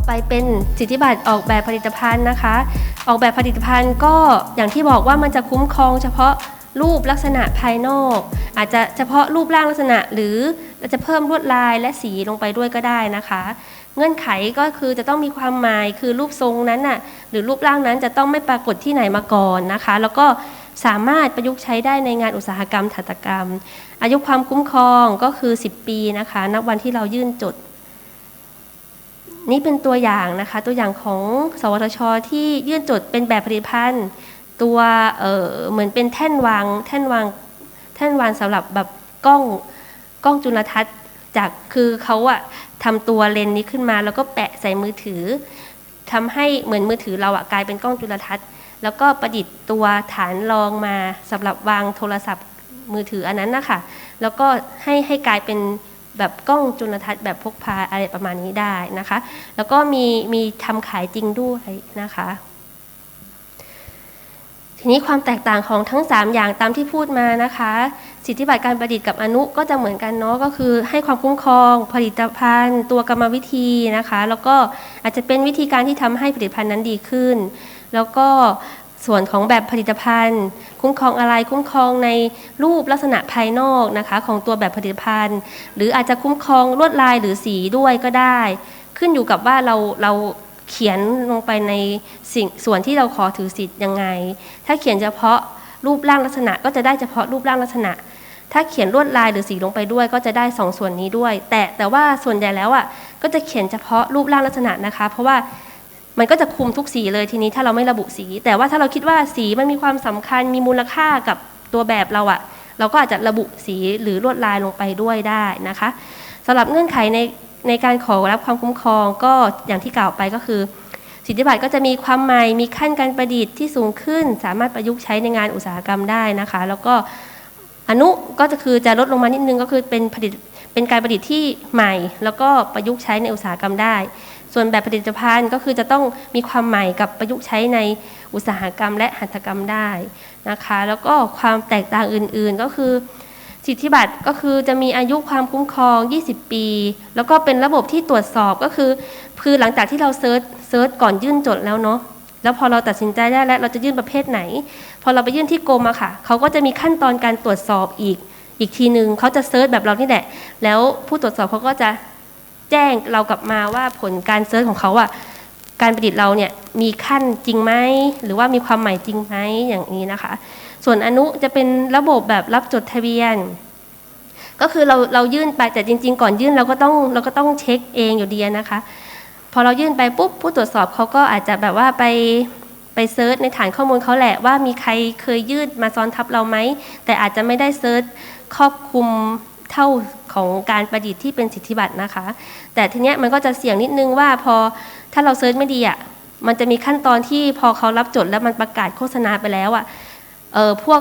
อไปเป็นสิทธิบัตรออกแบบผลิตภัณฑ์นะคะ ออกแบบผลิตภัณฑ์ก็อย่างที่บอกว่ามันจะคุ้มครองเฉพาะรูปลักษณะภายนอก อาจจะเฉพาะรูปร่างลักษณะ หรือเราจะเพิ่มลวดลายและสีลงไปด้วยก็ได้นะคะ เงื่อนไขก็คือจะต้องมีความหมายคือรูปทรงนั้นน่ะหรือรูปร่างนั้นจะต้องไม่ปรากฏที่ไหนมาก่อนนะคะ แล้วก็สามารถประยุกต์ใช้ได้ในงานอุตสาหกรรมหัตกรรม อายุความคุ้มครองก็คือ 10 ปีนะคะ นับวันที่เรายื่นจด นี่เป็นตัวอย่างนะคะ ตัวอย่างของสวทช ที่ยื่นจดเป็นแบบผลิตภัณฑ์ตัวเออเหมือนเป็นแท่นวางแท่นวางแท่นวางสำหรับแบบกล้องกล้องจุลทรรศน์จากคือเขาอะทำตัวเลนส์นี้ขึ้นมา แล้วก็แปะใส่มือถือทำให้เหมือนมือถือเราอะกลายเป็นกล้องจุลทรรศน์แล้วก็ประดิษฐ์ตัวฐานรองมาสำหรับวางโทรศัพท์มือถืออันนั้นนะคะแล้วก็ให้ให้กลายเป็น แบบกล้องจุลทรรศน์แบบพกพาอะไรประมาณนี้ได้นะคะ แล้วก็มีมีทำขายจริงด้วยนะคะ ทีนี้ความแตกต่างของทั้ง 3 อย่างตามที่พูดมานะคะ สิทธิบัตรการประดิษฐ์กับอนุก็จะเหมือนกันเนาะก็คือ ให้ความคุ้มครอง ผลิตภัณฑ์ ตัวกรรมวิธีนะคะ แล้วก็อาจจะเป็นวิธีการที่ทำให้ผลิตภัณฑ์นั้นดีขึ้น แล้วก็ ส่วนของแบบผลิตภัณฑ์ คุ้มครองอะไรคุ้มครองในรูปลักษณะภายนอกนะคะ ของตัวแบบผลิตภัณฑ์ หรืออาจจะคุ้มครองลวดลายหรือสีด้วยก็ได้ ขึ้นอยู่กับว่าเราเราเขียนลงไปในสิ่งส่วนที่เราขอถือสิทธิ์ยังไง ถ้าเขียนเฉพาะรูปร่างลักษณะก็จะได้เฉพาะรูปร่างลักษณะ ถ้าเขียนลวดลายหรือสีลงไปด้วย ก็จะได้สองส่วนนี้ด้วย แต่แต่ว่าส่วนใหญ่แล้วอะก็จะเขียนเฉพาะรูปร่างลักษณะนะคะ เพราะว่า มันก็จะคุมทุกสีเลยทีนี้ถ้าเราไม่ระบุสี แต่ว่าถ้าเราคิดว่าสีมันมีความสำคัญมีมูลค่ากับตัวแบบเราอะเราก็อาจจะระบุสีหรือลวดลายลงไปด้วยได้นะคะสำหรับเงื่อนไขในในการขอรับความคุ้มครองก็อย่างที่กล่าวไปก็คือ สิทธิบัตรก็จะมีความใหม่มีขั้นการประดิษฐ์ที่สูงขึ้น สามารถประยุกต์ใช้ในงานอุตสาหกรรมได้นะคะ แล้วก็อนุก็จะคือจะลดลงมานิดนึงก็คือเป็นผลิตเป็นการประดิษฐ์ที่ใหม่ แล้วก็ประยุกต์ใช้ในอุตสาหกรรมได้ ส่วนแบบผลิตภัณฑ์ก็คือจะต้องมีความใหม่กับประยุกต์ใช้ในอุตสาหกรรมและหัตถกรรมได้นะคะ แล้วก็ความแตกต่างอื่นๆก็คือ สิทธิบัตรก็คือจะมีอายุความคุ้มครอง 20 ปี แล้วก็เป็นระบบที่ตรวจสอบก็คือคือหลังจากที่เราเซิร์ชเซิร์ชก่อนยื่นจดแล้วเนาะแล้วพอเราตัดสินใจได้แล้วเราจะยื่นประเภทไหน พอเราไปยื่นที่กรมอะค่ะเขาก็จะมีขั้นตอนการตรวจสอบอีกอีกทีหนึ่งเขาจะเซิร์ชแบบเรานี่แหละ แล้วผู้ตรวจสอบเขาก็จะ แจ้งเรากลับมาว่าผลการเซิร์ชของเขาอะการประดิษฐ์เราเนี่ยมีขั้นจริงไหมหรือว่ามีความหม่จริงไหมอย่างนี้นะคะ ส่วนอนุจะเป็นระบบแบบรับจดทะเบียน ก็คือเราเรายื่นไปแต่จริง ๆ ก่อนยื่นเราก็ต้องเราก็ต้องเช็คเองอยู่ดีนะคะ พอเรายื่นไปปุ๊บผู้ตรวจสอบเขาก็อาจจะแบบว่าไปไปเซิร์ชในฐานข้อมูลเขาแหละว่ามีใครเคยยื่นมาซ้อนทับเราไหมแต่อาจจะไม่ได้เซิร์ชครอบคลุม เท่าของการประดิษฐ์ที่เป็นสิทธิบัตรนะคะ แต่ทีเนี้ยมันก็จะเสี่ยงนิดนึงว่าพอถ้าเราเซิร์ชไม่ดีอะมันจะมีขั้นตอนที่พอเขารับจดแล้วมันประกาศโฆษณาไปแล้วอะเออพวก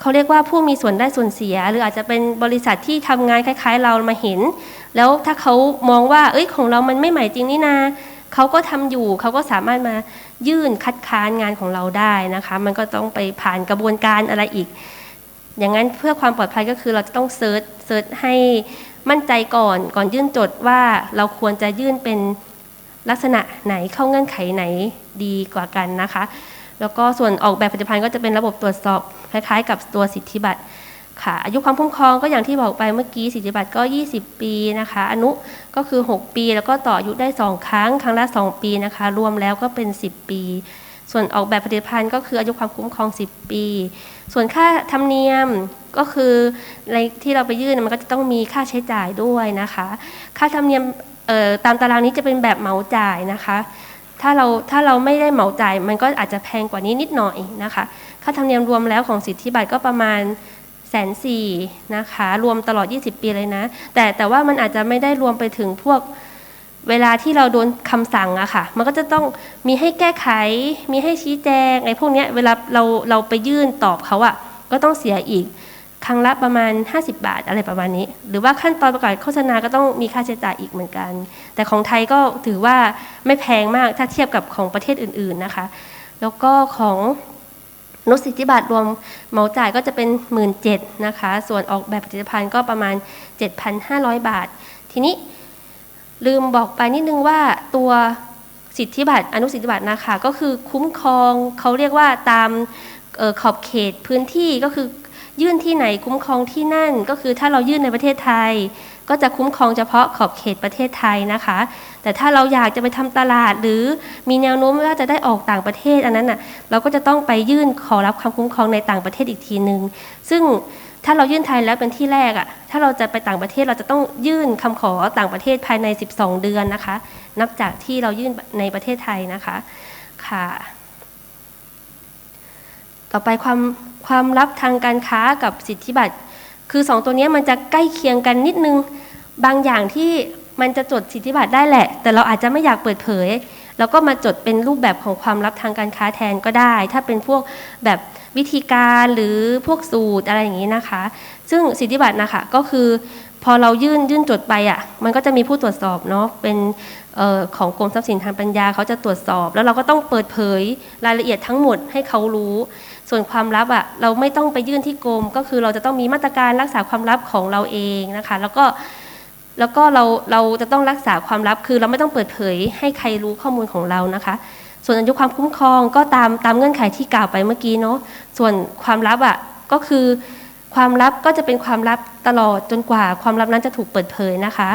เขาเรียกว่าผู้มีส่วนได้ส่วนเสีย หรืออาจจะเป็นบริษัทที่ทำงานคล้าย ๆ เรามาเห็น แล้วถ้าเขามองว่า เอ้ยของเรามันไม่ใหม่จริงนี่นาเขาก็ทำอยู่เขาก็สามารถมายื่นคัดค้านงานของเราได้นะคะ มันก็ต้องไปผ่านกระบวนการอะไรอีก อย่างนั้นเพื่อความปลอดภัยก็คือเราจะต้องเซิร์ชเซิร์ชให้มั่นใจก่อนก่อนยื่นจดว่าเราควรจะยื่นเป็นลักษณะไหนเข้าเงื่อนไขไหนดีกว่ากันนะคะ แล้วก็ส่วนออกแบบผลิตภัณฑ์ก็จะเป็นระบบตรวจสอบคล้ายๆ กับตัวสิทธิบัตรค่ะ อายุความคุ้มครองก็อย่างที่บอกไปเมื่อกี้สิทธิบัตรก็ 20 ปีนะคะ อนุก็คือ 6 ปี แล้วก็ต่ออายุได้ 2 ครั้ง ครั้งละ 2 ปีนะคะ รวมแล้วก็เป็น 10 ปี ส่วนออกแบบผลิตภัณฑ์ก็คืออายุความคุ้มครอง 10 ปี ส่วนค่าธรรมเนียมก็คือในที่เราไปยื่นมันก็จะต้องมีค่าใช้จ่ายด้วยนะคะ ค่าธรรมเนียมตามตารางนี้จะเป็นแบบเหมาจ่ายนะคะ ถ้าเราถ้าเราไม่ได้เหมาจ่ายมันก็อาจจะแพงกว่านี้นิดหน่อยนะคะ ค่าธรรมเนียมรวมแล้วของสิทธิบัตรก็ประมาณแสนสี่นะคะ รวมตลอด 20 ปีเลยนะ แต่แต่ว่ามันอาจจะไม่ได้รวมไปถึงพวก เวลาที่เราโดนคำสั่งอะค่ะ มันก็จะต้องมีให้แก้ไข มีให้ชี้แจงไอ้พวกเนี้ยเวลาเราเราไปยื่นตอบเขาอะก็ต้องเสียอีกครั้งละประมาณ 50 บาทอะไรประมาณนี้ หรือว่าขั้นตอนประกาศโฆษณาก็ต้องมีค่าใช้จ่ายอีกเหมือนกัน แต่ของไทยก็ถือว่าไม่แพงมากถ้าเทียบกับของประเทศอื่น ๆนะคะ แล้วก็ของนุสิทธิบัตรรวมเหมาจ่ายก็จะเป็น 1 7ื่นนะคะ ส่วนออกแบบผลิตภัณฑ์ก็ประมาณ 7,500 บาท ทีนี้ ลืมบอกไปนิดนึงว่าตัวสิทธิบัตรอนุสิทธิบัตรนะคะก็คือคุ้มครองเขาเรียกว่าตามออขอบเขตพื้นที่ก็คือยื่นที่ไหนคุ้มครองที่นั่น ก็คือถ้าเรายื่นในประเทศไทย ก็จะคุ้มครองเฉพาะขอบเขตประเทศไทยนะคะ แต่ถ้าเราอยากจะไปทำตลาด หรือมีแนวโน้มว่าจะได้ออกต่างประเทศอันนั้นน่ะเราก็จะต้องไปยื่นขอรับความคุ้มครองในต่างประเทศอีกทีหนึ่งซึ่ง ถ้าเรายื่นไทยแล้วเป็นที่แรกอะ ถ้าเราจะไปต่างประเทศเราจะต้องยื่นคำขอต่างประเทศภายใน 12 เดือนนะคะ นับจากที่เรายื่นในประเทศไทยนะคะค่ะ ต่อไปความความลับทางการค้ากับสิทธิบัตร คือสองตัวนี้มันจะใกล้เคียงกันนิดนึง บางอย่างที่มันจะจดสิทธิบัตรได้แหละ แต่เราอาจจะไม่อยากเปิดเผย แล้วก็มาจดเป็นรูปแบบของความลับทางการค้าแทนก็ได้ ถ้าเป็นพวกแบบ วิธีการหรือพวกสูตรอะไรอย่างนี้นะคะ ซึ่งสิทธิบัตรนะคะก็คือพอเรายื่นยื่นจดไปอะมันก็จะมีผู้ตรวจสอบเนาะเป็นออของกรมทรัพย์สินทางปัญญาเขาจะตรวจสอบ แล้วเราก็ต้องเปิดเผยรายละเอียดทั้งหมดให้เขารู้ ส่วนความลับอะเราไม่ต้องไปยื่นที่กรม ก็คือเราจะต้องมีมาตรการรักษาความลับของเราเองนะคะ แล้วก็แล้วก็เราเราจะต้องรักษาความลับคือเราไม่ต้องเปิดเผยให้ใครรู้ข้อมูลของเรานะคะ ส่วนอายุความคุ้มครองก็ตามตามเงื่อนไขที่กล่าวไปเมื่อกี้เนาะส่วนความลับอะก็คือความลับก็จะเป็นความลับตลอดจนกว่าความลับนั้นจะถูกเปิดเผยนะคะ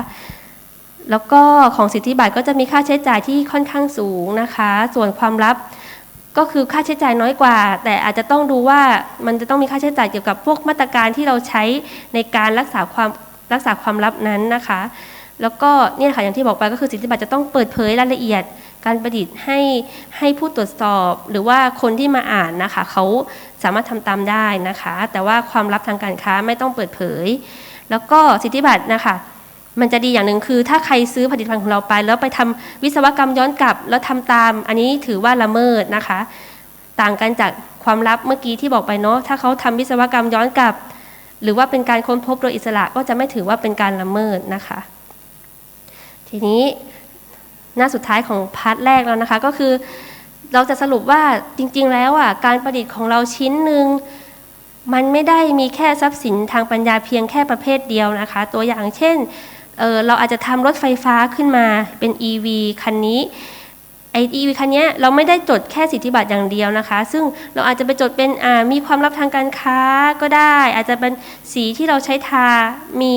แล้วก็ของสิทธิบัตรก็จะมีค่าใช้จ่ายที่ค่อนข้างสูงนะคะ ส่วนความลับก็คือค่าใช้จ่ายน้อยกว่า แต่อาจจะต้องดูว่ามันจะต้องมีค่าใช้จ่ายเกี่ยวกับพวกมาตรการที่เราใช้ในการรักษาความรักษาความลับนั้นนะคะ แล้วก็เนี่ยค่ะอย่างที่บอกไปก็คือสิทธิบัตรจะต้องเปิดเผยรายละเอียด การประดิษฐ์ให้ให้ผู้ตรวจสอบ หรือว่าคนที่มาอ่านนะคะเขาสามารถทำตามได้นะคะ แต่ว่าความลับทางการค้าไม่ต้องเปิดเผย แล้วก็สิทธิบัตรนะคะมันจะดีอย่างหนึ่งคือ ถ้าใครซื้อผลิตภัณฑ์ของเราไป แล้วไปทำวิศวกรรมย้อนกลับ แล้วทำตาม อันนี้ถือว่าละเมิดนะคะ ต่างกันจากความลับเมื่อกี้ที่บอกไปเนาะถ้าเขาทำวิศวกรรมย้อนกลับ หรือว่าเป็นการค้นพบโดยอิสระก็จะไม่ถือว่าเป็นการละเมิดนะคะ ทีนี้ หน้าสุดท้ายของพาร์ทแรกแล้วนะคะ ก็คือเราจะสรุปว่าจริง ๆ แล้วอะการประดิษฐ์ของเราชิ้นหนึ่งมันไม่ได้มีแค่ทรัพย์สินทางปัญญาเพียงแค่ประเภทเดียวนะคะ ตัวอย่างเช่นเเราอาจจะทำรถไฟฟ้าขึ้นมาเป็น EV คันนี้ ไอ EV คันนี้เราไม่ได้จดแค่สิทธิบัตรอย่างเดียวนะคะ ซึ่งเราอาจจะไปจดเป็นมีความลับทางการค้าก็ได้ อาจจะเป็นสีที่เราใช้ทา มี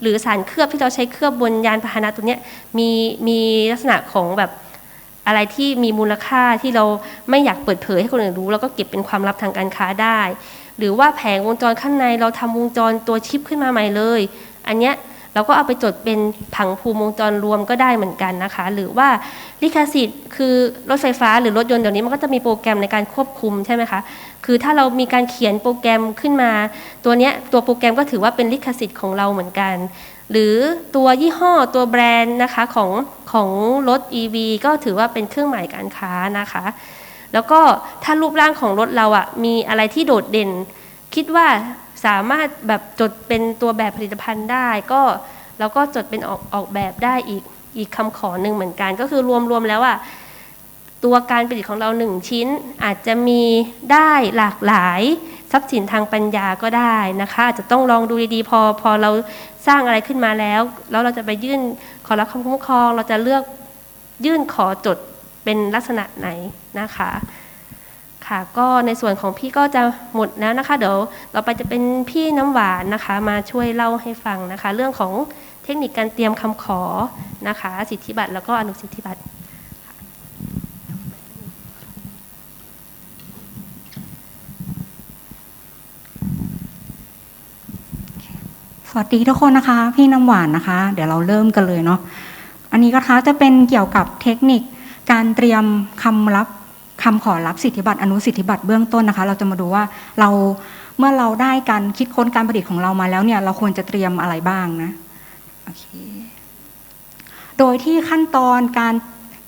หรือสารเคลือบที่เราใช้เคลือบบนยานพาหนะตัวเนี้ยมีมีลักษณะของแบบอะไรที่มีมูลค่าที่เราไม่อยากเปิดเผยให้คนอื่นรู้ แล้วก็เก็บเป็นความลับทางการค้าได้ หรือว่าแผงวงจรข้างในเราทำวงจรตัวชิปขึ้นมาใหม่เลย อันเนี้ย เราก็เอาไปจดเป็นผังภูมิวงจรรวมก็ได้เหมือนกันนะคะ หรือว่าลิขสิทธิ์คือรถไฟฟ้าหรือรถยนต์เดี๋ยวนี้มันก็จะมีโปรแกรมในการควบคุมใช่ไหมคะคือถ้าเรามีการเขียนโปรแกรมขึ้นมา ตัวเนี้ยตัวโปรแกรมก็ถือว่าเป็นลิขสิทธิ์ของเราเหมือนกัน หรือตัวยี่ห้อตัวแบรนด์นะคะของของรถ EV ก็ถือว่าเป็นเครื่องหมายการค้านะคะ แล้วก็ถ้ารูปร่างของรถเราอะ่ะมีอะไรที่โดดเด่น คิดว่า สามารถแบบจดเป็นตัวแบบผลิตภัณฑ์ได้ ก็เราก็จดเป็นออกออกแบบได้อีกอีกคำขอหนึ่งเหมือนกัน ก็คือรวมๆแล้วอะตัวการผลิตของเราหนึ่งชิ้นอาจจะมีได้หลากหลายทรัพย์สินทางปัญญาก็ได้นะคะอาจจะต้องลองดูดีๆพอพอเราสร้างอะไรขึ้นมาแล้ว แล้วเราจะไปยื่นขอรับคำคุ้มครอง เราจะเลือกยื่นขอจดเป็นลักษณะไหนนะคะ ค่ะ ก็ในส่วนของพี่ก็จะหมดแล้วนะคะ เดี๋ยวเราไปจะเป็นพี่น้ำหวานนะคะ มาช่วยเล่าให้ฟังนะคะ เรื่องของเทคนิคการเตรียมคำขอนะคะ สิทธิบัตรแล้วก็อนุสิทธิบัตรสวัสดีทุกคนนะคะ พี่น้ำหวานนะคะ เดี๋ยวเราเริ่มกันเลยเนาะอันนี้ก็คะจะเป็นเกี่ยวกับเทคนิคการเตรียมคำรับ คำขอรับสิทธิบัตรอนุสิทธิบัตรเบื้องต้นนะคะ เราจะมาดูว่าเราเมื่อเราได้การคิดค้นการผลิตของเรามาแล้วเนี่ย เราควรจะเตรียมอะไรบ้างนะโอเคโดยที่ขั้นตอนการ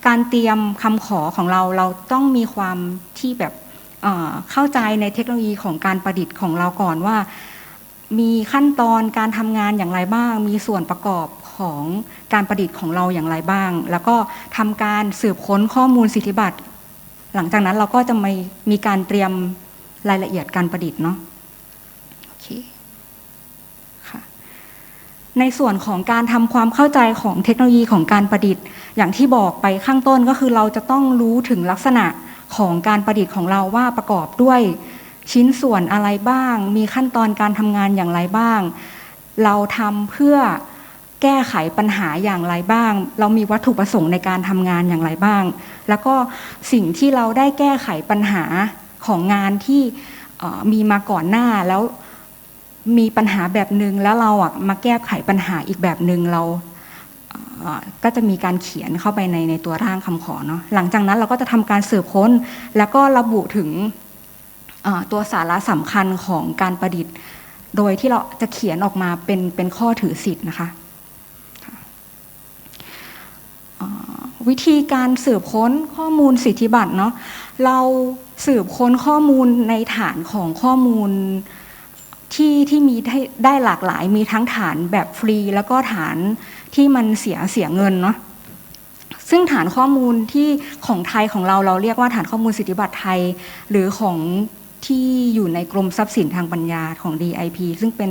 การเตรียมคำขอของเราเราต้องมีความที่แบบเเข้าใจในเทคโนโลยีของการประดิษฐ์ของเราก่อนว่า มีขั้นตอนการทำงานอย่างไรบ้าง มีส่วนประกอบของการประดิษฐ์ของเราอย่างไรบ้าง แล้วก็ทำการสืบค้นข้อมูลสิทธิบัตร หลังจากนั้นเราก็จะมีมีการเตรียมรายละเอียดการประดิษฐ์เนาะโอเคค่ะในส่วนของการทำความเข้าใจของเทคโนโลยีของการประดิษฐ์ อย่างที่บอกไปข้างต้นก็คือเราจะต้องรู้ถึงลักษณะของการประดิษฐ์ของเราว่าประกอบด้วยชิ้นส่วนอะไรบ้าง มีขั้นตอนการทำงานอย่างไรบ้าง เราทำเพื่อ แก้ไขปัญหาอย่างไรบ้าง เรามีวัตถุประสงค์ในการทำงานอย่างไรบ้าง แล้วก็สิ่งที่เราได้แก้ไขปัญหาของงานที่มีมาก่อนหน้าแล้วมีปัญหาแบบหนึ่งแล้วเราอะมาแก้ไขปัญหาอีกแบบหนึ่งเราก็จะมีการเขียนเข้าไปในในตัวร่างคำขอเนาะหลังจากนั้นเราก็จะทำการสืบค้น แล้วก็ระบุถึงตัวสาระสำคัญของการประดิษฐ์ โดยที่เราจะเขียนออกมาเป็นเป็นข้อถือสิทธิ์นะคะเอ่อ วิธีการสืบค้นข้อมูลสิทธิบัตรเนาะเราสืบค้นข้อมูลในฐานของข้อมูลที่ที่มีได้ได้หลากหลายมีทั้งฐานแบบฟรี แล้วก็ฐานที่มันเสียเสียเงินเนาะซึ่งฐานข้อมูลที่ของไทยของเราเราเรียกว่าฐานข้อมูลสิทธิบัตรไทย หรือของที่อยู่ในกรมทรัพย์สินทางปัญญาของ DIP ซึ่งเป็น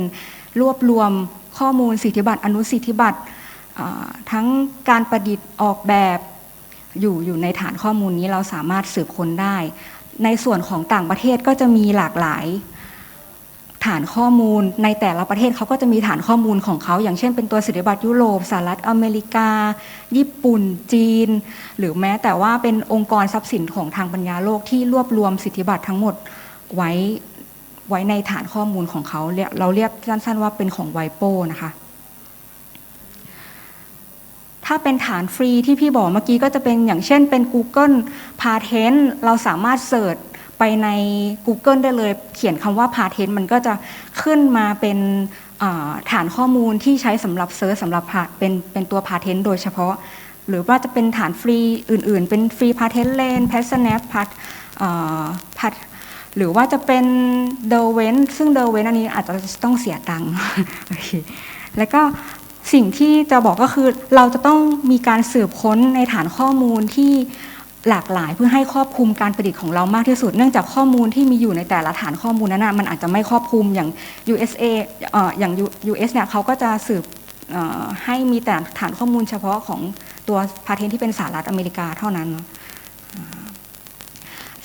รวบรวมข้อมูลสิทธิบัตรอนุสิทธิบัตร ทั้งการประดิษฐ์ออกแบบอยู่อยู่ในฐานข้อมูลนี้เราสามารถสืบค้นได้ ในส่วนของต่างประเทศก็จะมีหลากหลาย ฐานข้อมูลในแต่ละประเทศเขาก็จะมีฐานข้อมูลของเขา อย่างเช่นเป็นตัวสิทธิบัตรยุโรปสหรัฐอเมริกา ญี่ปุ่น จีน หรือแม้แต่ว่าเป็นองค์กรทรัพย์สินของทางปัญญาโลกที่รวบรวมสิทธิบัตรทั้งหมดไว้ไว้ในฐานข้อมูลของเขาเราเรียกสั้นๆว่าเป็นของไวโป้นะคะ ถ้าเป็นฐานฟรีที่พี่บอกเมื่อกี้ก็จะเป็นอย่างเช่นเป็น Google Patent เราสามารถเสิร์ชไปใน Google ได้เลย เขียนคำว่า Patent มันก็จะขึ้นมาเป็นฐานข้อมูลที่ใช้สำหรับเซิร์ชสำหรับเป็นเป็นตัว Patent โดยเฉพาะ หรือว่าจะเป็นฐานฟรีอื่น ๆ เป็นฟรี Patent Lane p a t Snap Pat อ่า Pat หรือว่าจะเป็น The w e n ซึ่ง The w e n อันนี้อาจจะต้องเสียตังค์แล้วก็ สิ่งที่จะบอกก็คือเราจะต้องมีการสืบค้นในฐานข้อมูลที่หลากหลายเพื่อให้ครอบคลุมการประดิษฐ์ของเรามากที่สุด เนื่องจากข้อมูลที่มีอยู่ในแต่ละฐานข้อมูลนั้นนะมันอาจจะไม่ครอบคลุมอย่าง USA อย่าง US เนี่ยเขาก็จะสืบให้มีแต่ฐานข้อมูลเฉพาะของตัวพาเทนที่เป็นสหรัฐอเมริกาเท่านั้น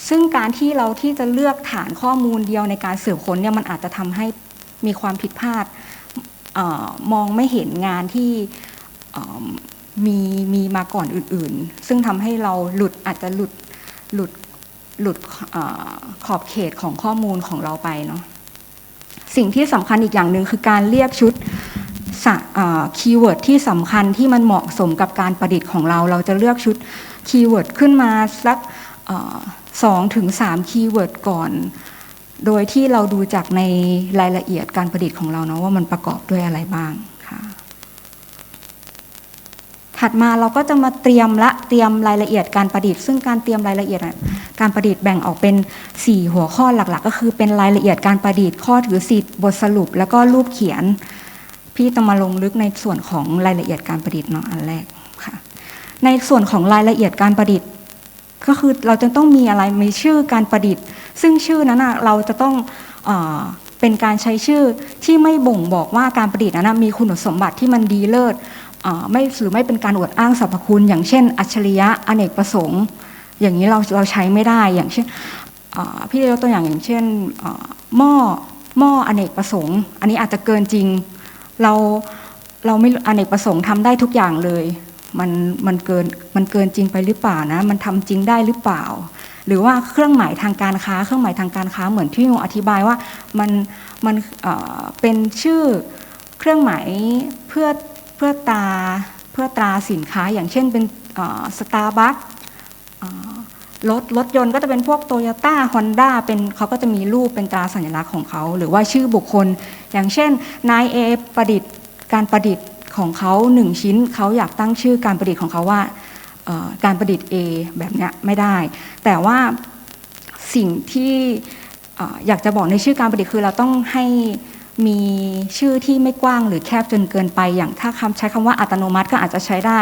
ซึ่งการที่เราที่จะเลือกฐานข้อมูลเดียวในการสืบค้นเนี่ยมันอาจจะทำให้มีความผิดพลาด มองไม่เห็นงานที่มีมีมาก่อนอื่นๆ ซึ่งทำให้เราหลุดอาจจะหลุดหลุดหลุดอขอบเขตของข้อมูลของเราไปเนาะสิ่งที่สำคัญอีกอย่างหนึ่งคือการเรียกชุดคีย์เวิร์ดที่สำคัญที่มันเหมาะสมกับการประดิษฐ์ของเรา เราจะเลือกชุดคีย์เวิร์ดขึ้นมาสักสองถึงสามคีย์เวิร์ดก่อน โดยที่เราดูจากในรายละเอียดการประดิษฐ์ของเราเนาะว่ามันประกอบด้วยอะไรบ้างค่ะ ถัดมาเราก็จะมาเตรียมละเตรียมรายละเอียดการประดิษฐ์ซึ่งการเตรียมรายละเอียดการประดิษฐ์แบ่งออกเป็น 4 หัวข้อหลัก ๆ ก็คือเป็นรายละเอียดการประดิษฐ์ข้อถือสิทธิ์บทสรุป แล้วก็รูปเขียน พี่จะมาลงลึกในส่วนของรายละเอียดการประดิษฐ์เนาะอันแรกค่ะ ในส่วนของรายละเอียดการประดิษฐ์ ก็คือเราจะต้องมีอะไรมีชื่อการประดิษฐ์ ซึ่งชื่อนั้นนะเราจะต้องเอเป็นการใช้ชื่อที่ไม่บ่งบอกว่าการประดิษฐ์นั้นมีคุณสมบัติที่มันดีเลิศไม่หรือไม่เป็นการอวดอ้างสรรพคุณ อย่างเช่น อัจฉริยะอเนกประสงค์ อย่างนี้เราเราใช้ไม่ได้อย่างเช่นเอ่อพี่ยกตัวอย่างอย่างเช่นหม้อหม้ออเนกประสงค์ อันนี้อาจจะเกินจริงเราเราไม่อเนกประสงค์ทำได้ทุกอย่างเลย มันมันเกินมันเกินจริงไปหรือเปล่านะ มันทำจริงได้หรือเปล่า หรือว่าเครื่องหมายทางการค้า เครื่องหมายทางการค้าเหมือนที่โยอธิบายว่ามันมันเเป็นชื่อเครื่องหมายเพื่อเพื่อตาเพื่อตราสินค้าอย่างเช่นเป็นสตาร์บัครถรถยนต์ก็จะเป็นพวกโตโยต้าฮอนด้าเป็นเขาก็จะมีรูปเป็นตราสัญลักษณ์ของเขา หรือว่าชื่อบุคคล อย่างเช่นนายเอประดิษฐ์การประดิษฐ์ ของเขาหนึ่งชิ้นเขาอยากตั้งชื่อการประดิษฐ์ของเขาว่าการประดิษฐ์ A แบบนี้ไม่ได้ แต่ว่าสิ่งที่เอ่ออยากจะบอกในชื่อการประดิษฐ์คือเราต้องให้มีชื่อที่ไม่กว้างหรือแคบจนเกินไป อย่างถ้าคำใช้คำว่าอัตโนมัติก็อาจจะใช้ได้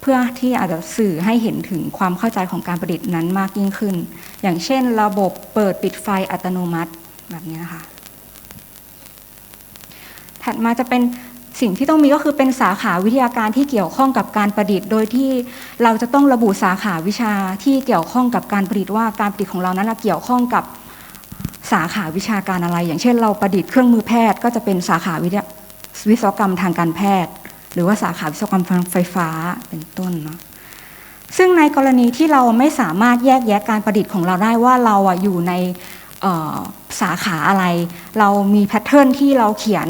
เพื่อที่อาจจะสื่อให้เห็นถึงความเข้าใจของการประดิษฐ์นั้นมากยิ่งขึ้น อย่างเช่น ระบบเปิดปิดไฟอัตโนมัติแบบนี้นะคะถัดมาจะเป็น สิ่งที่ต้องมีก็คือเป็นสาขาวิทยาการที่เกี่ยวข้องกับการประดิษฐ์ โดยที่เราจะต้องระบุสาขาวิชาที่เกี่ยวข้องกับการประดิษฐ์ว่าการประดิษฐ์ของเรานั้นเกี่ยวข้องกับสาขาวิชาการอะไร อย่างเช่น เราประดิษฐ์เครื่องมือแพทย์ ก็จะเป็นสาขาวิทยาวิศวกรรมทางการแพทย์ หรือว่าสาขาวิศวกรรมไฟฟ้าเป็นต้นเนาะซึ่งในกรณีที่เราไม่สามารถแยกแยะการประดิษฐ์ของเราได้ว่าเราอยู่ในสาขาอะไร เรามีแพทเทิร์นที่เราเขียน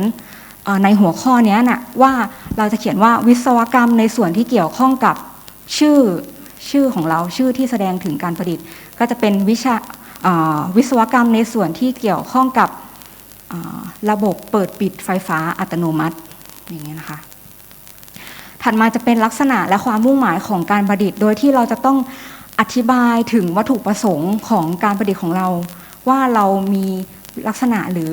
ในหัวข้อนี้ยน่ะว่าเราจะเขียนว่าวิศวกรรมในส่วนที่เกี่ยวข้องกับชื่อชื่อของเราชื่อที่แสดงถึงการประดิษฐ์ ก็จะเป็นวิชาวิศวกรรมในส่วนที่เกี่ยวข้องกับระบบเปิดปิดไฟฟ้าอัตโนมัติอย่างเงี้ยนะคะถัดมาจะเป็นลักษณะและความมุ่งหมายของการประดิษฐ์ โดยที่เราจะต้องอธิบายถึงวัตถุประสงค์ของการประดิษฐ์ของเรา ว่าเรามีลักษณะหรือ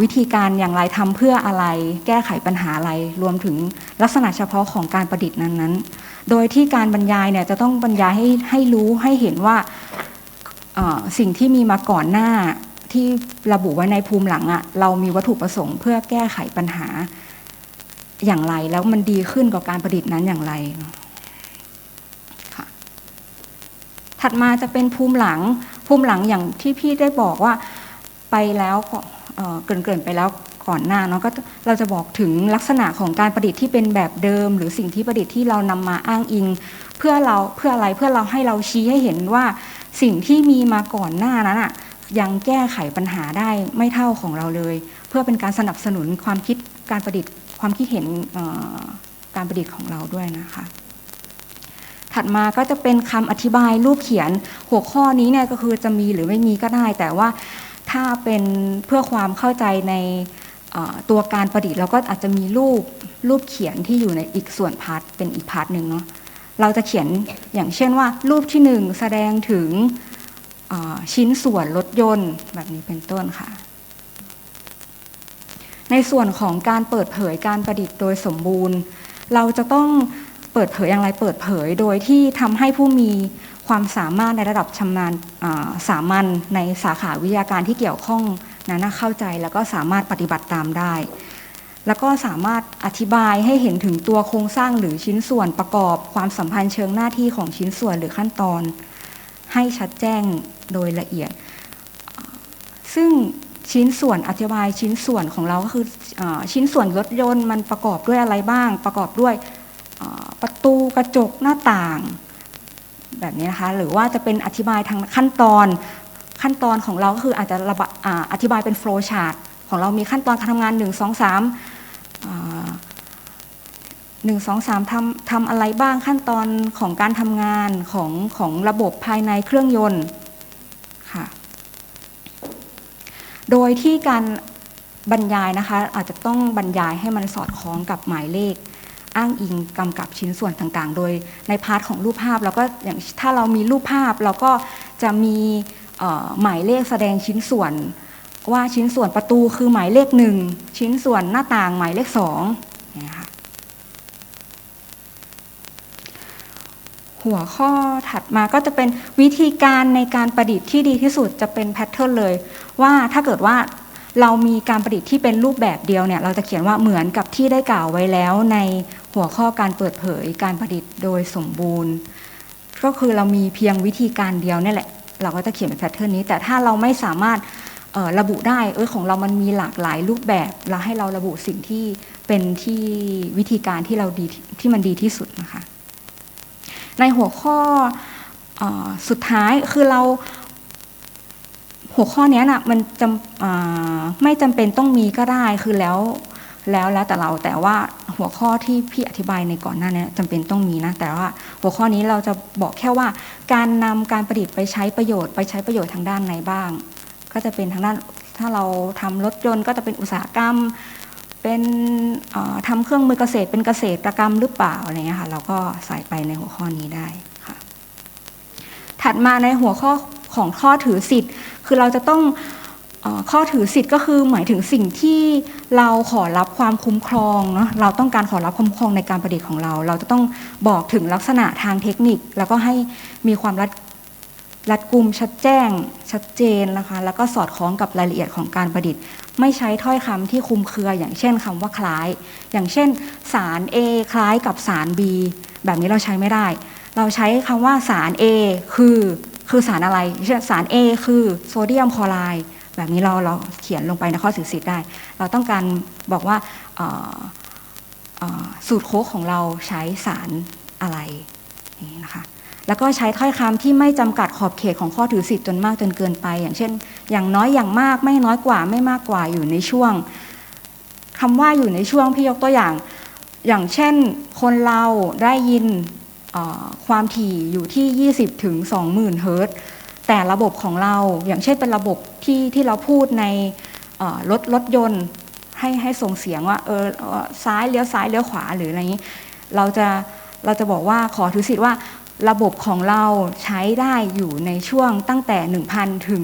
วิธีการอย่างไรทำเพื่ออะไร แก้ไขปัญหาอะไร รวมถึงลักษณะเฉพาะของการประดิษฐ์นั้นๆ โดยที่การบรรยายเนี่ยจะต้องบรรยายให้ให้รู้ให้เห็นว่าสิ่งที่มีมาก่อนหน้าที่ระบุไว้ในภูมิหลังอะเรามีวัตถุประสงค์เพื่อแก้ไขปัญหาอย่างไร แล้วมันดีขึ้นกับการประดิษฐ์นั้นอย่างไรถัดมาจะเป็นภูมิหลังภูมิหลังอย่างที่พี่ได้บอกว่าไปแล้วก็ เอ่อเกินๆไปแล้วก่อนหน้าเนาะก็เราจะบอกถึงลักษณะของการประดิษฐ์ที่เป็นแบบเดิม หรือสิ่งที่ประดิษฐ์ที่เรานำมาอ้างอิง เพื่อเราเพื่ออะไรเพื่อเราให้เราชี้ให้เห็นว่าสิ่งที่มีมาก่อนหน้านั้นอะยังแก้ไขปัญหาได้ไม่เท่าของเราเลย เพื่อเป็นการสนับสนุนความคิดการประดิษฐ์ความคิดเห็นการประดิษฐ์ของเราด้วยนะคะ ถัดมาก็จะเป็นคำอธิบายรูปเขียนหัวข้อนี้เนี่ยก็คือจะมีหรือไม่มีก็ได้ แต่ว่า ถ้าเป็นเพื่อความเข้าใจในตัวการประดิษฐ์เราก็อาจจะมีรูปรูปเขียนที่อยู่ในอีกส่วนพาร์ทเป็นอีกพาร์ทหนึ่งเนาะเราจะเขียนอย่างเช่นว่า รูปที่หนึ่งแสดงถึงชิ้นส่วนรถยนต์แบบนี้เป็นต้นค่ะ ในส่วนของการเปิดเผยการประดิษฐ์โดยสมบูรณ์ เราจะต้องเปิดเผยอย่างไรเปิดเผยโดยที่ทำให้ผู้มี ความสามารถในระดับชำนาญอ่าสามัญในสาขาวิทยาการที่เกี่ยวข้องนั้นเข้าใจแล้วก็สามารถปฏิบัติตามได้ แล้วก็สามารถอธิบายให้เห็นถึงตัวโครงสร้างหรือชิ้นส่วนประกอบความสัมพันธ์เชิงหน้าที่ของชิ้นส่วนหรือขั้นตอน ให้ชัดแจ้งโดยละเอียด ซึ่งชิ้นส่วนอธิบายชิ้นส่วนของเราก็คืออชิ้นส่วนรถยนต์มันประกอบด้วยอะไรบ้าง ประกอบด้วยประตูกระจกหน้าต่าง แบบนี้นะคะ หรือว่าจะเป็นอธิบายทางขั้นตอนขั้นตอนของเราก็คืออาจจะระบะออธิบายเป็นโฟล์ชาร์ตของเรามีขั้นตอนการทำงาน 1 2 3หนึ่งสองสามทำทำอะไรบ้างขั้นตอนของการทำงานของของระบบภายในเครื่องยนต์ค่ะโดยที่การบรรยายนะคะอาจจะต้องบรรยายให้มันสอดคล้องกับหมายเลข อ้างอิงกำกับชิ้นส่วนต่างๆ โดยในพาร์ทของรูปภาพเราก็อย่างถ้าเรามีรูปภาพเราก็จะมีหมายเลขแสดงชิ้นส่วน ว่าชิ้นส่วนประตูคือหมายเลขหนึ่งชิ้นส่วนหน้าต่างหมายเลขสองอย่างเงี้ยค่ะหัวข้อถัดมาก็จะเป็นวิธีการในการประดิษฐ์ที่ดีที่สุดจะเป็นแพทเทิร์นเลย ว่าถ้าเกิดว่าเรามีการประดิษฐ์ที่เป็นรูปแบบเดียวเนี่ยเราจะเขียนว่าเหมือนกับที่ได้กล่าวไว้แล้วใน หัวข้อการเปิดเผยการประดิษฐ์โดยสมบูรณ์ ก็คือเรามีเพียงวิธีการเดียวนี่แหละ เราก็จะเขียนเป็นแพทเทิร์นนี้ แต่ถ้าเราไม่สามารถระบุได้เออของเรามันมีหลากหลายรูปแบบเราให้เราระบุสิ่งที่เป็นที่วิธีการที่เราดีที่มันดีที่สุดนะคะ ในหัวข้อออสุดท้ายคือเรา หัวข้อนี้ยน่ะมันจำไม่จำเป็นต้องมีก็ได้คือแล้ว แล้วแล้วแต่เราแต่ว่าหัวข้อที่พี่อธิบายในก่อนหน้านี้จำเป็นต้องมีนะ แต่ว่าหัวข้อนี้เราจะบอกแค่ว่า การนำการประดิษฐ์ไปใช้ประโยชน์ไปใช้ประโยชน์ทางด้านไหนบ้าง ก็จะเป็นทางด้านถ้าเราทำรถยนต์ก็จะเป็นอุตสาหกรรม เป็นเอ่อทำเครื่องมือเกษตรเป็นเกษตรกรรมหรือเปล่าอะไรเงี้ยค่ะเราก็ใส่ไปในหัวข้อนี้ได้ค่ะ ถัดมาในหัวข้อของข้อถือสิทธิ์ คือเราจะต้อง ข้อถือสิทธิ์ก็คือหมายถึงสิ่งที่เราขอรับความคุ้มครองเนาะเราต้องการขอรับคุ้มครองในการประดิษฐ์ของเรา เราจะต้องบอกถึงลักษณะทางเทคนิค แล้วก็ให้มีความรัดรัดกุมชัดแจ้ง ชัดเจนนะคะแล้วก็สอดคล้องกับรายละเอียดของการประดิษฐ์ ไม่ใช้ถ้อยคำที่คุมเครือ อย่างเช่นคำว่าคล้าย อย่างเช่น สาร A คล้ายกับสาร B แบบนี้เราใช้ไม่ได้ เราใช้คำว่าสาร A คือคือสารอะไรเช่นสาร A คือโซเดียมคลอไรด์ แบบนี้เราเราเขียนลงไปในข้อสื่อสิทธิ์ได้ เราต้องการบอกว่าสูตรโค้กของเราใช้สารอะไรนี้นะคะแล้วก็ใช้ถ้อยคำที่ไม่จำกัดขอบเขตของข้อถือสิทธิ์จนมากจนเกินไป อย่างเช่น อย่างน้อยอย่างมากไม่น้อยกว่าไม่มากกว่าอยู่ในช่วงคำว่าอยู่ในช่วงพี่ยกตัวอย่าง อย่างเช่น คนเราได้ยินความถี่อยู่ที่ 20ถึง20,000เฮิรตซ์ แต่ระบบของเราอย่างเช่นเป็นระบบที่ที่เราพูดในรถรถยนต์ให้ให้ส่งเสียงว่าเออซ้ายเลี้ยวซ้ายเลี้ยวขวาหรืออะไรนี้ เราจะเราจะบอกว่าขอถือสิทธิ์ว่าระบบของเราใช้ได้อยู่ในช่วงตั้งแต่ 1,000 ถึง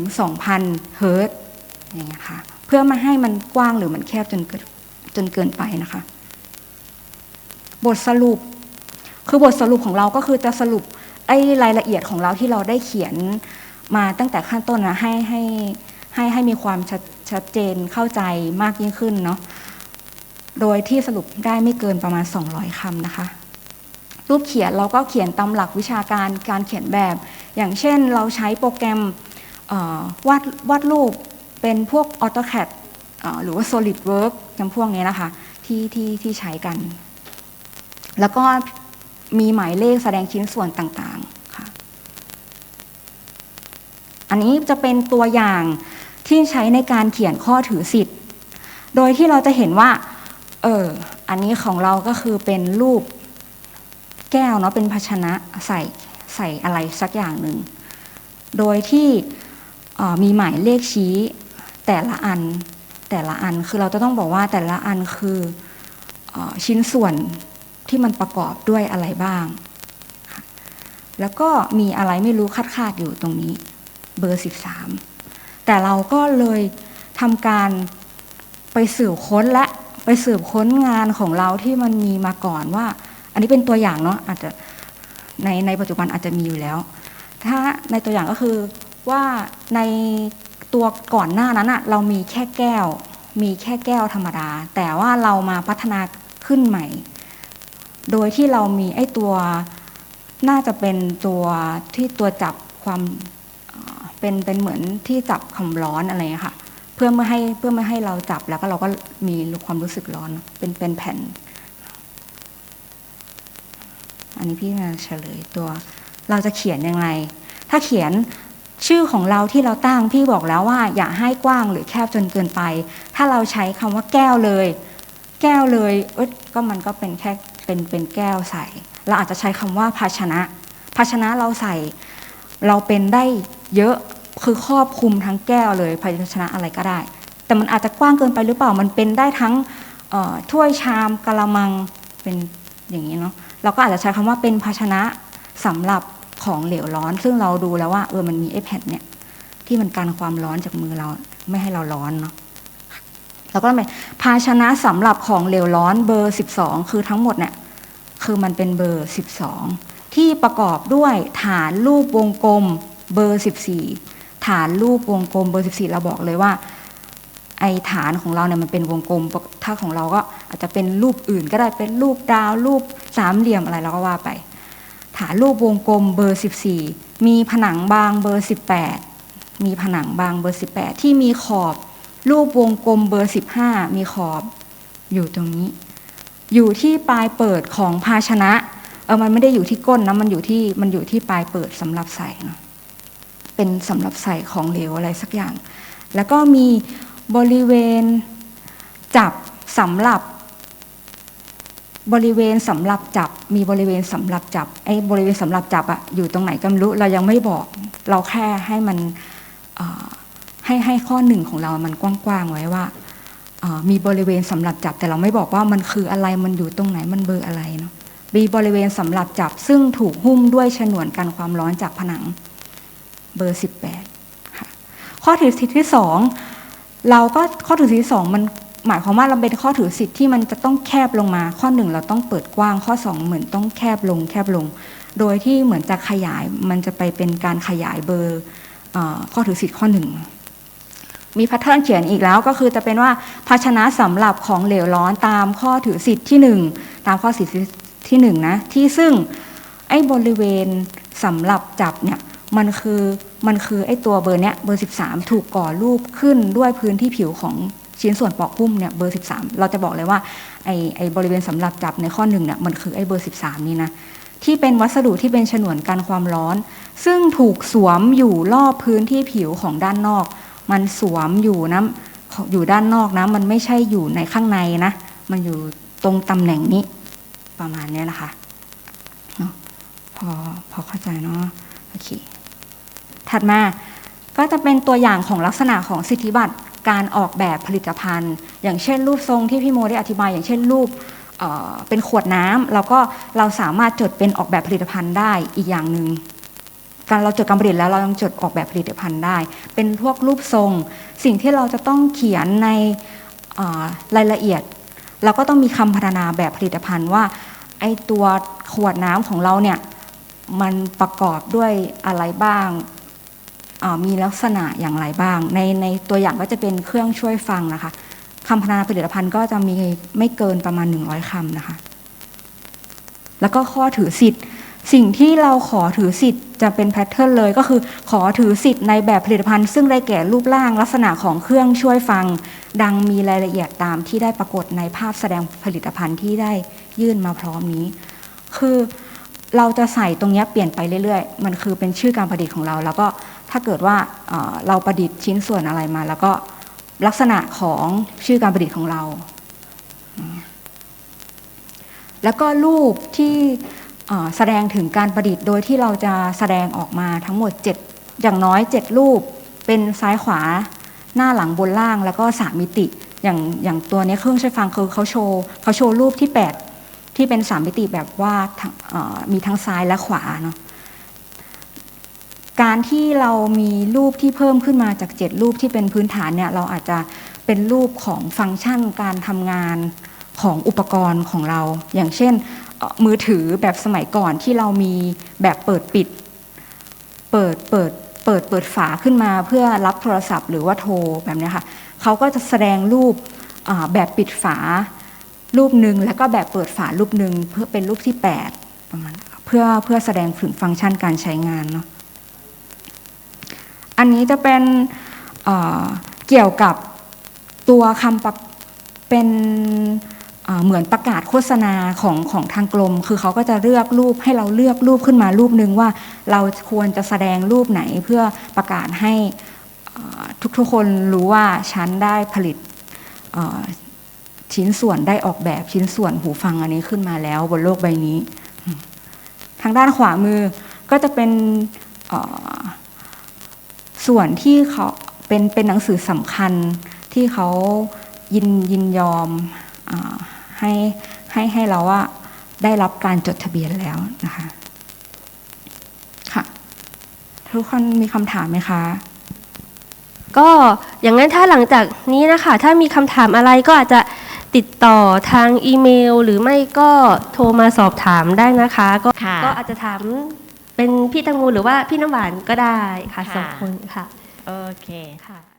2,000 เฮิร์ตอย่างเงี้ยค่ะเพื่อม่ให้มันกว้างหรือมันแคบจนเกินจนเกินไปนะคะ บทสรุป คือบทสรุปของเราก็คือจะสรุปไอ้รายละเอียดของเราที่เราได้เขียน มาตั้งแต่ขั้นต้นนะให้ให้ให้ให้มีความชัดชัดเจนเข้าใจมากยิ่งขึ้นเนาะโดยที่สรุปได้ไม่เกินประมาณ 200คำนะคะ รูปเขียนเราก็เขียนตามหลักวิชาการการเขียนแบบ อย่างเช่นเราใช้โปรแกรมวาดวาดรูปเป็นพวก AutoCAD หรือว่า SolidWorks จำพวกนี้นะคะที่ที่ที่ใช้กัน แล้วก็มีหมายเลขแสดงชิ้นส่วนต่างๆ อันนี้จะเป็นตัวอย่างที่ใช้ในการเขียนข้อถือสิทธิ์ โดยที่เราจะเห็นว่า เออ อันนี้ของเราก็คือเป็นรูปแก้วเนาะ เป็นภาชนะใส่ใส่อะไรสักอย่างหนึ่ง โดยที่มีหมายเลขชี้แต่ละอันแต่ละอันคือเราจะต้องบอกว่าแต่ละอันคืออชิ้นส่วนที่มันประกอบด้วยอะไรบ้าง แล้วก็มีอะไรไม่รู้คาดๆอยู่ตรงนี้ เบอร์ 13 แต่เราก็เลยทำการไปสืบค้นและไปสืบค้นงานของเราที่มันมีมาก่อนว่า อันนี้เป็นตัวอย่างเนาะอาจจะในในปัจจุบันอาจจะมีอยู่แล้ว ถ้าในตัวอย่างก็คือว่าในตัวก่อนหน้านั้นอะเรามีแค่แก้ว มีแค่แก้วธรรมดา แต่ว่าเรามาพัฒนาขึ้นใหม่ โดยที่เรามีไอ้ตัวน่าจะเป็นตัวที่ตัวจับความ เป็นเป็นเหมือนที่จับความร้อนอะไรค่ะ เพื่อไม่ให้เพื่อไม่ให้เราจับแล้วก็เราก็มีความรู้สึกร้อนเป็นเป็นแผ่น อันนี้พี่มาเฉลยตัว เราจะเขียนยังไง ถ้าเขียนชื่อของเราที่เราตั้งพี่บอกแล้วว่า อย่าให้กว้างหรือแคบจนเกินไป ถ้าเราใช้คำว่าแก้วเลย แก้วเลยเอ้ยก็มันก็เป็นแค่เป็นเป็นแก้วใส่ เราอาจจะใช้คำว่าภาชนะ ภาชนะเราใส่ เราเป็นได้เยอะ คือครอบคลุมทั้งแก้วเลยภาชนะอะไรก็ได้ แต่มันอาจจะกว้างเกินไปหรือเปล่ามันเป็นได้ทั้งถ้วยชามกะละมังเป็นอย่างนี้เนาะเราก็อาจจะใช้คำว่าเป็นภาชนะสำหรับของเหลวร้อน ซึ่งเราดูแล้วว่าเออมันมีไอ้แผ่นเนี่ยที่มันกันความร้อนจากมือเราไม่ให้เราร้อนเนาะแล้วก็เป็นภาชนะสำหรับของเหลวร้อนเบอร์ 12 คือทั้งหมดเนี่ยคือมันเป็นเบอร์ 12 ที่ประกอบด้วยฐานรูปวงกลมเบอร์ 14 ฐานรูปวงกลมเบอร์ 14 เราบอกเลยว่า ไอฐานของเราเนี่ยมันเป็นวงกลม ถ้าของเราก็อาจจะเป็นรูปอื่นก็ได้เป็นรูปดาว รูปสามเหลี่ยมอะไรเราก็ว่าไป ฐานรูปวงกลมเบอร์ 14 มีผนังบางเบอร์ 18 มีผนังบางเบอร์ 18 ที่มีขอบรูปวงกลมเบอร์ 15 มีขอบอยู่ตรงนี้ อยู่ที่ปลายเปิดของภาชนะเออมันไม่ได้อยู่ที่ก้นนะมันอยู่ที่มันอยู่ที่ปลายเปิดสำหรับใส่เนาะ เป็นสำหรับใส่ของเหลวอะไรสักอย่าง แล้วก็มีบริเวณจับสำหรับบริเวณสำหรับจับ มีบริเวณสำหรับจับไอ้บริเวณสำหรับจับอะอยู่ตรงไหนก็ไม่รู้เรายังไม่บอก เราแค่ให้มันให้ให้ข้อหนึ่งของเรามันกว้างๆไว้ว่ามีบริเวณสำหรับจับ แต่เราไม่บอกว่ามันคืออะไรมันอยู่ตรงไหนมันเบอร์อะไรเนาะมีบริเวณสำหรับจับ ซึ่งถูกหุ้มด้วยฉนวนกันความร้อนจากผนัง เบอร์ 18ค่ะข้อถือสิทธิที่สองเราก็ข้อถือสิทธิที่สองมันหมายความว่าเราเป็นข้อถือสิทธิ์ที่มันจะต้องแคบลงมา ข้อหนึ่งเราต้องเปิดกว้างข้อสองเหมือนต้องแคบลงแคบลง โดยที่เหมือนจะขยายมันจะไปเป็นการขยายเบอร์ข้อถือสิทธิ์ข้อหนึ่งมีแพทเทิร์นเขียนอีกแล้วก็คือจะเป็นว่าภาชนะสำหรับของเหลวร้อนตามข้อถือสิทธิ์ที่หนึ่งตามข้อสิทธิ์ที่หนึ่งนะที่ซึ่งไอ้บริเวณสำหรับจับเนี่ย มันคือมันคือไอ้ตัวเบอร์เนี้ยเบอร์ 13 ถูกก่อรูปขึ้นด้วยพื้นที่ผิวของชิ้นส่วนปอกหุ้มเนี่ยเบอร์ 13 เราจะบอกเลยว่าไอ้ไอ้บริเวณสำหรับจับในข้อหนึ่งเนี่ยมันคือไอ้เบอร์ 13 นี้นะที่เป็นวัสดุที่เป็นฉนวนกันความร้อน ซึ่งถูกสวมอยู่รอบพื้นที่ผิวของด้านนอก มันสวมอยู่นะอยู่ด้านนอกนะมันไม่ใช่อยู่ในข้างในนะ มันอยู่ตรงตำแหน่งนี้ประมาณนี้ยนะคะเนาะพอพอเข้าใจเนาะโอเค ถัดมาก็จะเป็นตัวอย่างของลักษณะของสิทธิบัตรการออกแบบผลิตภัณฑ์ อย่างเช่นรูปทรงที่พี่โมได้อธิบาย อย่างเช่นรูปเเป็นขวดน้ำแล้วก็เราสามารถจดเป็นออกแบบผลิตภัณฑ์ได้อีกอย่างหนึ่งการเราจดการผลิตแล้วเรายังจดออกแบบผลิตภัณฑ์ได้ เป็นพวกรูปทรง สิ่งที่เราจะต้องเขียนในรายละเอียด เราก็ต้องมีคำพรรณนาแบบผลิตภัณฑ์ว่าไอตัวขวดน้ำของเราเนี่ยมันประกอบด้วยอะไรบ้าง มีลักษณะอย่างไรบ้าง ในในตัวอย่างก็จะเป็นเครื่องช่วยฟังนะคะคำพรรณนาผลิตภัณฑ์ก็จะมีไม่เกินประมาณ 100คำนะคะ แล้วก็ข้อถือสิทธิ์ สิ่งที่เราขอถือสิทธิ์จะเป็นแพทเทิร์นเลยก็คือ ขอถือสิทธิ์ในแบบผลิตภัณฑ์ ซึ่งได้แก่รูปร่างลักษณะของเครื่องช่วยฟัง ดังมีรายละเอียดตามที่ได้ปรากฏในภาพแสดงผลิตภัณฑ์ที่ได้ยื่นมาพร้อมนี้ คือเราจะใส่ตรงนี้เปลี่ยนไปเรื่อยๆ มันคือเป็นชื่อการประดิษฐ์ของเรา แล้วก็ ถ้าเกิดว่าเราประดิษฐ์ชิ้นส่วนอะไรมา แล้วก็ลักษณะของชื่อการประดิษฐ์ของเรา แล้วก็รูปที่แสดงถึงการประดิษฐ์โดยที่เราจะแสดงออกมาทั้งหมด 7 อย่างน้อย 7 รูป เป็นซ้ายขวาหน้าหลังบนล่างแล้วก็สามมิติ อย่างอย่างตัวนี้เครื่องใช้ฟังคือเขาโชว์เขาโชว์รูปที่ 8 ที่เป็นสามมิติแบบว่ามีทั้งซ้ายและขวาเนาะ การที่เรามีรูปที่เพิ่มขึ้นมาจาก 7 รูปที่เป็นพื้นฐานเนี่ยเราอาจจะเป็นรูปของฟังก์ชันการทำงานของอุปกรณ์ของเรา อย่างเช่นมือถือแบบสมัยก่อนที่เรามีแบบเปิดปิด เปิดเปิดเปิดเปิดฝาขึ้นมาเพื่อรับโทรศัพท์หรือว่าโทรแบบนี้ค่ะเขาก็จะแสดงรูปแบบปิดฝารูปหนึ่งแล้วก็แบบเปิดฝารูปหนึ่งเพื่อเป็นรูปที่ 8 ประมาณเพื่อเพื่อแสดงถึงฟังก์ชันการใช้งานเนาะ อันนี้จะเป็นเเกี่ยวกับตัวคำประเป็นเเหมือนประกาศโฆษณาของของทางกรม คือเขาก็จะเลือกรูปให้เราเลือกรูปขึ้นมารูปหนึ่งว่าเราควรจะแสดงรูปไหนเพื่อประกาศให้เอ่อทุกๆคนรู้ว่าฉันได้ผลิตชิ้นส่วนได้ออกแบบชิ้นส่วนหูฟังอันนี้ขึ้นมาแล้วบนโลกใบนี้ ทางด้านขวามือก็จะเป็นเส่วนที่เขาเป็นเป็นหนังสือสำคัญที่เขายินยินยอมอาให้ให้ให้เราว่าได้รับการจดทะเบียนแล้วนะคะค่ะทุกคนมีคำถามไหมคะ ก็อย่างนั้นถ้าหลังจากนี้นะคะ ถ้ามีคำถามอะไรก็อาจจะติดต่อทางอีเมล หรือไม่ก็โทรมาสอบถามได้นะคะ ก็ค่ะก็อาจจะถาม เป็นพี่ตังงูหรือว่าพี่น้ำหวานก็ได้ค่ะค่ะสองคนค่ะ โอเคค่ะ